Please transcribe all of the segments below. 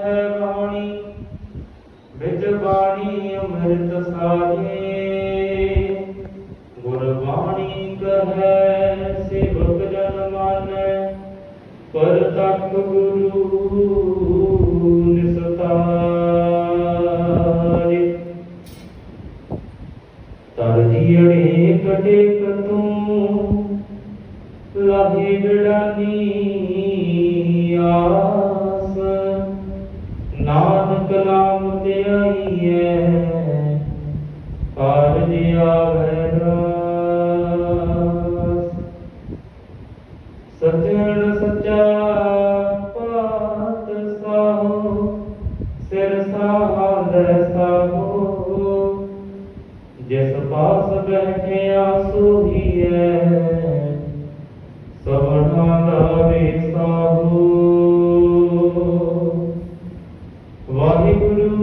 ਹੈ ਬਾਣੀ, ਵਿੱਚ ਬਾਣੀ ਅੰਮ੍ਰਿਤ ਸਾਰੇ ਗੁਰਬਾਣੀ ਕਹੈ, ਸੇਵਕ ਜਨ ਮਾਨੈ, ਪਰ ਤੱਕ ਗੁਰੂ ਨਿਸਤਾਰੇ। ਤਰ ਜੀੜੇ ਕਟੇ ਤੂੰ ਲਾਹੇ ਬਿੜਾਨੀ ਆ। ਨਾਨਕ ਨਾਮ ਤੇ ਆਈਐ ਕਾਰਜ ਆਵੈ ਰਾਸ ਸਜਣ ਸੱਚਾ ਪਾਤ ਸਾਹੋ ਸਿਰ ਸਾਹੰਦੈ ਸਾਹੋ ਜਿਸ ਪਾਸ ਬੈਠਿਆ ਸੋਹੀਐ ਵਾਹਿਗੁਰੂ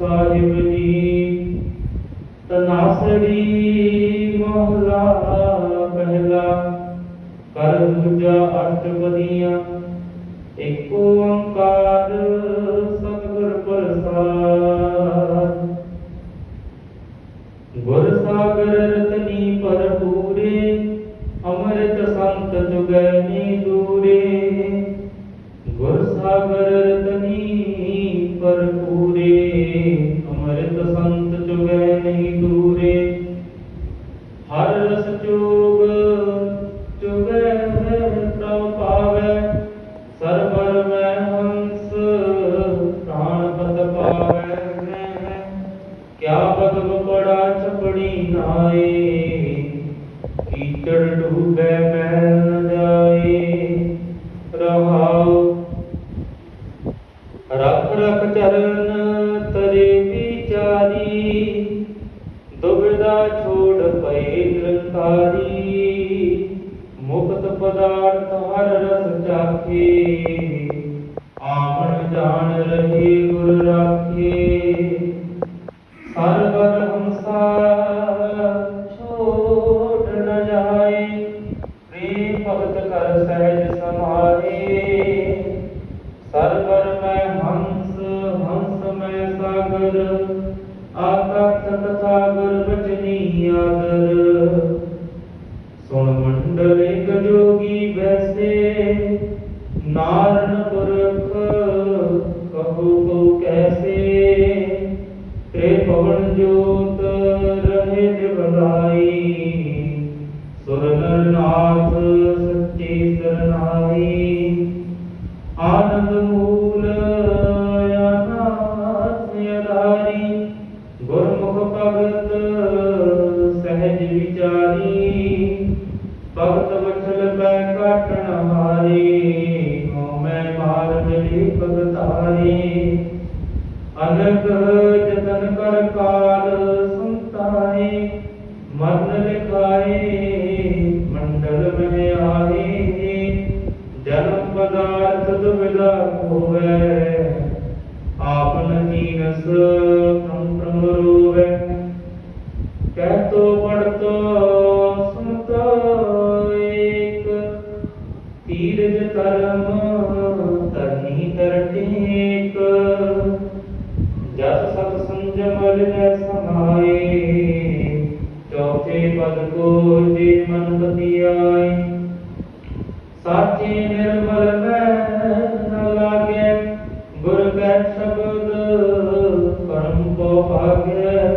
ਸਾਹਿਬ ਜੀ ਤਨਾਸਰੀ ਮਹਲਾ ਪਹਿਲਾ ਕਰ ਦੂਜਾ ਅਸ਼ਟਪਦੀਆਂ ਇੱਕ ਓੰਕਾਰ ਛਪੜੀ ਨਾਏ ਕੀਚੜ ਡੂਬੈ ਨ ਜਾਏ, ਰਹਾਉ। ਰਖ ਰਖ ਚਰਨ ਤਰੇ ਵਿਚਾਰੀ, ਦੁਬਿਧਾ ਛੋੜ ਪਏ ਨਿਰੰਕਾਰੀ। ਮੁਕਤ ਪਦਾਰਥ ਹਰ ਰਸ ਚਾਖੇ, ਆਵਣ ਜਾਣ ਰਹੇ ਗੁਰ ਰਾਖੇ। ਸਰਬਰ ਹੰਸਾ ਛੋੜ ਨ ਜਾਏ ਪ੍ਰੇਮ ਭਗਤ ਕਰ ਸਹਿਜ ਸਮਾਏ ਸਰਬਰ ਮੈਂ ਹੰਸ ਹੰਸ ਮੈਂ ਸਾਗਰ, ਆਕਾਸ਼ ਤਥਾ ਬਚਨੀ ਆਦਰ। ਸੁਣ ਮੰਡਲ ਇਕ ਜੋਗੀ ਬੈਸੇ ਨਾਰਨ ਪੁਰਖ ਕਹੋ ਨਾਥ ਸੱਚੇ ਸਰਨਾਈ ਆਨੰਦ ਮੂਲ ਅਨਾਥ ਅਧਾਰੀ ਗੁਰਮੁਖ ਭਗਤ ਸਹਿਜ ਵਿਚਾਰੀ, ਭਗਤ ਵਛਲ ਪੈ ਕਾਟਣ ਹਾਰੇ ਹਉ ਮੈਂ ਮਾਰ ਮਿਲੀ ਭਗਤਾਰੇ। ਅਨਕ ਜਤਨ ਕਰ ਕਾਲ ਸੰਤਾਏ ਮਰਨ ਲਿਖਾਏ ਆਪਨ ਜੀਨਸ ਪ੍ਰਮ ਪ੍ਰਮ ਰੋਵੇ ਕਹਿ ਪੜਤੋ ਸੁਨਤੋ ਏਕ ਤੀਰਜ ਕਰਮ ਤਨੀ ਕਰ ਟੇਕ ਸਤ ਸੰਜਮ ਲਿਨੈ ਸਮਾਏ ਚੌਥੇ ਪਦ ਕੋ ਜੇ ਮਨ ਬਤਿਆਈ ਸਾਚੇ ਨਿਰਮਲ ਮੈਂ ਕੈ ਸ਼ਬਦ, ਕਰਮ ਕੋ ਭਾਗੈ।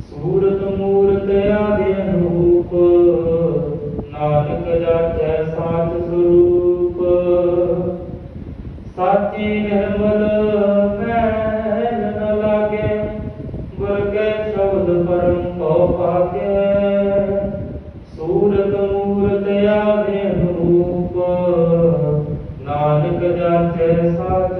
ਸੂਰਤ ਮੂਰਤ ਆਦਿ ਅਨੂਪ, ਨਾਨਕ ਜਾਚੈ ਸਾਚ ਸਰੂਪ। ਸਾਚੇ ਨਿਰਮਲ ਮੈਂ ਨ ਲਾਗੇ ਗੁਰ ਕੈ ਸ਼ਬਦ ਪਰਮ ਕੋ ਭਾਗੈ। ਸੂਰਤ ਮੂਰਤ ਆਦਿ ਅਨੂਪ, ਨਾਨਕ ਜਾਚੈ ਸਾਚ